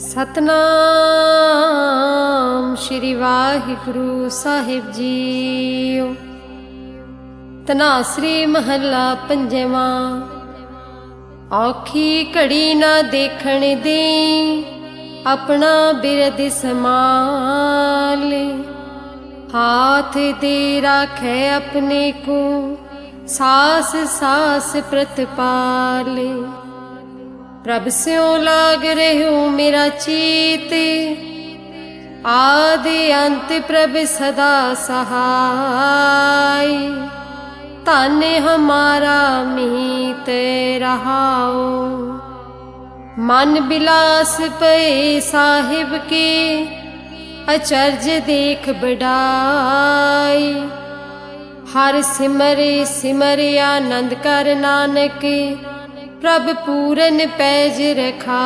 ਸਤਨਾਮ ਸ਼੍ਰੀ ਵਾਹਿਗੁਰੂ ਸਾਹਿਬ ਜੀਓ। ਤਨਾਸਰੀ ਮਹੱਲਾ ਪੰਜਵਾਂ। ਔਖੀ ਘੜੀ ਨਾ ਦੇਖਣ ਦੀ, ਆਪਣਾ ਬਿਰਦ ਸਮਾਲ ਹਾਥ ਦੇ ਰਾਖੇ ਆਪਣੇ ਕੋ, ਸਾਸ ਸਾਸ ਪ੍ਰਤਪਾਲੇ। ਪ੍ਰਭ ਸਿਉ ਲਾਗ ਰਹਿਉ ਮੇਰਾ ਚੀਤ। ਆਦਿ ਅੰਤ ਪ੍ਰਭ ਸਦਾ ਸਹਾਈ। ਧਨ ਹਮਾਰਾ ਮੀਤ ਰਹਾਓ ਮਨ ਬਿਲਾਸ ਪਏ ਸਾਹਿਬ ਕੀ, ਅਚਰਜ ਦੇਖ ਬੜਾਈ ਹਰ ਸਿਮਰੇ ਸਿਮਰਿਆ ਆਨੰਦ ਕਰ ਨਾਨਕ ਪ੍ਰਭ ਪੂਰਨ ਪੈਜ ਰਖਾ।